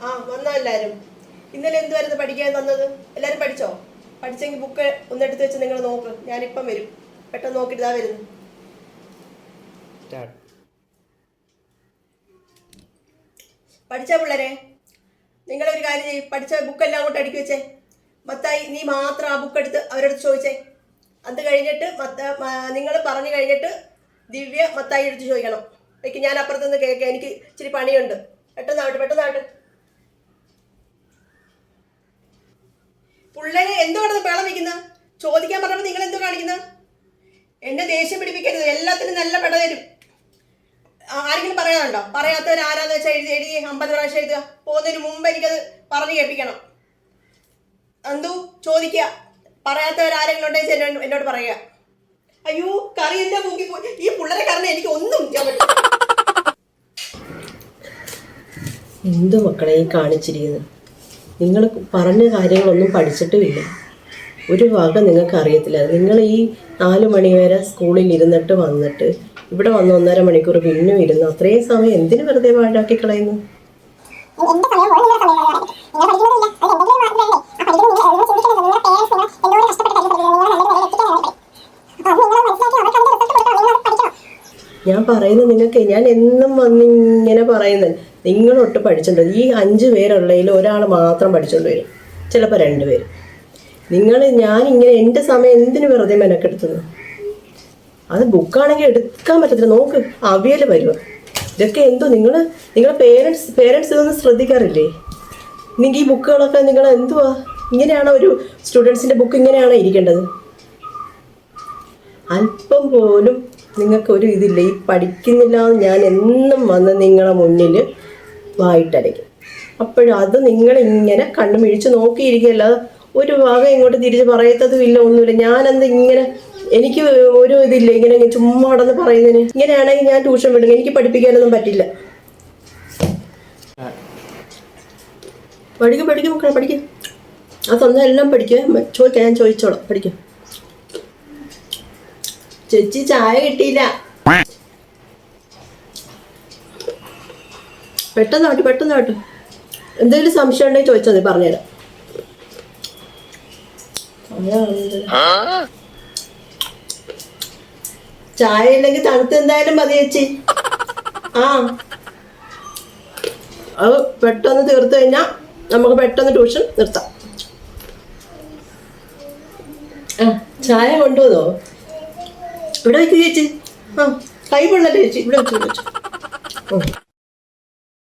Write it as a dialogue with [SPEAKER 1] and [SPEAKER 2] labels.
[SPEAKER 1] ആ വന്നോ എല്ലാരും. ഇന്നലെ എന്തുവായിരുന്നു പഠിക്കാൻ വന്നത്? എല്ലാരും പഠിച്ചോ? പഠിച്ചെങ്കിൽ ബുക്ക് ഒന്നെടുത്ത് വെച്ച് നിങ്ങൾ നോക്ക്. ഞാനിപ്പം വരും. പെട്ടെന്ന് നോക്കിയിട്ട് ഇതാ വരുന്നു. പഠിച്ച പിള്ളേരെ? നിങ്ങളൊരു കാര്യം ചെയ്യും. പഠിച്ച ബുക്കെല്ലാം അങ്ങോട്ട് അടുക്കി വെച്ചേ. മത്തായി നീ മാത്രം ആ ബുക്ക് എടുത്ത് അവരോട് ചോദിച്ചേ. അത് കഴിഞ്ഞിട്ട് മത്ത നിങ്ങൾ പറഞ്ഞു കഴിഞ്ഞിട്ട് ദിവ്യ മത്തായി എടുത്ത് ചോദിക്കണം. എനിക്ക് ഞാൻ അപ്പുറത്തുനിന്ന് കേൾക്കാം എനിക്ക് ഇച്ചിരി പണിയുണ്ട്. പെട്ടെന്നാവട്ടെ പെട്ടെന്നാവട്ടെ. പിള്ളേരെ എന്തുകൊണ്ടത് ബഹളം വയ്ക്കുന്നത് ചോദിക്കാൻ പറഞ്ഞപ്പോൾ നിങ്ങൾ എന്തോ കാണിക്കുന്നത് എന്നെ ദേഷ്യം പിടിപ്പിക്കരുത് എല്ലാത്തിനും നല്ല പെട തരും. ആരെങ്കിലും പറയാനുണ്ടോ പറയാത്തവർ ആരാന്ന് വെച്ചാൽ എഴുതി എഴുതി അമ്പത് പ്രാവശ്യം എഴുതുക. പോകുന്നതിന് മുമ്പ് എനിക്കത് പറഞ്ഞു കേൾപ്പിക്കണം. എന്തു? ചോദിക്കുക. പറയാത്തവർ ആരെങ്കിലും ഉണ്ടെങ്കിൽ എന്നോട് പറയുക. അയ്യോ കറി എന്റെ മൂക്കി പോയി ഈ പിള്ളേരെ കാരണം എനിക്ക് ഒന്നും ചെയ്യാൻ പറ്റില്ല.
[SPEAKER 2] എന്ത് മക്കളെ ഈ കാണിച്ചിരിക്കുന്നത് നിങ്ങൾ പറഞ്ഞ കാര്യങ്ങളൊന്നും പഠിച്ചിട്ടുമില്ല. ഒരു വക നിങ്ങൾക്ക് അറിയത്തില്ല നിങ്ങൾ ഈ നാല് മണി വരെ സ്കൂളിൽ ഇരുന്നിട്ട് വന്നിട്ട് ഇവിടെ വന്ന് ഒന്നര മണിക്കൂർ പിന്നും ഇരുന്ന് അത്രയും സമയം എന്തിനു വെറുതെ പാഴാക്കി കളയുന്നു
[SPEAKER 3] എന്റെ സമയം പോലും നിങ്ങളുടെ സമയം കളയാൻ നിങ്ങൾ പഠിക്കുന്നതില്ല അത് എന്തെങ്കിലും മാത്രമല്ലേ ആ പഠിക്കുന്നത് നിങ്ങൾ ഒന്നും ചിന്തിക്കുന്നത് നിങ്ങളുടെ പേരൻസ് നിങ്ങൾ എന്തോരം കഷ്ടപ്പെട്ട് പഠിക്കുന്നത് നിങ്ങൾ നല്ലൊരു നിലയിൽ എത്തിക്കാൻ വേണ്ടി അപ്പോൾ നിങ്ങൾ മനസ്സിലാക്കി അവർക്ക് അതിന്റെ റിസൾട്ട് കൊടുക്കണം നിങ്ങൾ അത് പഠിക്കണം
[SPEAKER 2] ഞാൻ പറയുന്നത് നിങ്ങൾക്ക് ഞാൻ എന്നും വന്നിങ്ങനെ പറയുന്നത്. നിങ്ങളൊട്ട് പഠിച്ചിട്ടുണ്ട് ഈ അഞ്ച് പേരുള്ളതിൽ ഒരാൾ മാത്രം പഠിച്ചുകൊണ്ട് വരും. ചിലപ്പോൾ രണ്ട് പേര്. നിങ്ങൾ ഞാൻ ഇങ്ങനെ എന്റെ സമയം എന്തിനു വെറുതെ മെനക്കെടുത്തുന്നു അത് ബുക്കാണെങ്കിൽ എടുക്കാൻ പറ്റത്തില്ല. നോക്ക് അവിയൽ വരുക ഇതൊക്കെ എന്തോ നിങ്ങൾ നിങ്ങളെ പേരൻസ് പേരൻസ് ഇതൊന്നും ശ്രദ്ധിക്കാറില്ലേ? നിങ്ങൾക്ക് ഈ ബുക്കുകളൊക്കെ നിങ്ങൾ എന്തുവാ? ഇങ്ങനെയാണോ ഒരു സ്റ്റുഡൻസിന്റെ ബുക്ക് ഇങ്ങനെയാണോ ഇരിക്കേണ്ടത്? അല്പം പോലും നിങ്ങൾക്ക് ഒരു ഇതില്ല. ഈ പഠിക്കുന്നില്ല ഞാൻ എന്നും വന്ന് നിങ്ങളെ മുന്നിൽ വായിട്ടടയ്ക്കും അപ്പോഴത് നിങ്ങളിങ്ങനെ കണ്ണു മിഴിച്ച് നോക്കിയിരിക്കുകയല്ല ഒരു ഭാഗം ഇങ്ങോട്ട് തിരിച്ച് പറയത്തതും ഇല്ല ഒന്നുമില്ല. ഞാനെന്ത് ഇങ്ങനെ എനിക്ക് ഒരു ഇതില്ല ഇങ്ങനെ ചുമ്മാ നടന്ന് പറയുന്നതിന്. ഇങ്ങനെയാണെങ്കിൽ ഞാൻ ട്യൂഷൻ വിടും. എനിക്ക് പഠിപ്പിക്കാനൊന്നും പറ്റില്ല. പഠിക്കും പഠിക്കും മക്കളെ പഠിക്കും. ആ സ്വന്തം എല്ലാം പഠിക്കുക ചോദിക്കാം ഞാൻ ചോദിച്ചോളാം. പഠിക്കും. ചേച്ചി ചായ കിട്ടിയില്ല. പെട്ടെന്ന് ആവട്ടെ പെട്ടെന്ന് ആവട്ടെ എന്തെങ്കിലും സംശയം ഉണ്ടെങ്കിൽ ചോദിച്ചാൽ മതി പറഞ്ഞുതരാം. ചായ ഇല്ലെങ്കിൽ തണുത്ത് എന്തായാലും മതി ചേച്ചി. ആ. അത് പെട്ടെന്ന് തീർത്തു കഴിഞ്ഞാൽ നമുക്ക് പെട്ടെന്ന് ട്യൂഷൻ നിർത്താം. ചായ കൊണ്ടുവന്നോ? ഇവിടെ വെച്ച് ചേച്ചി. ആ കൈ കൊള്ളല്ലേ ചേച്ചി. ഇവിടെ വെച്ചു ഇവിടെ വെച്ചു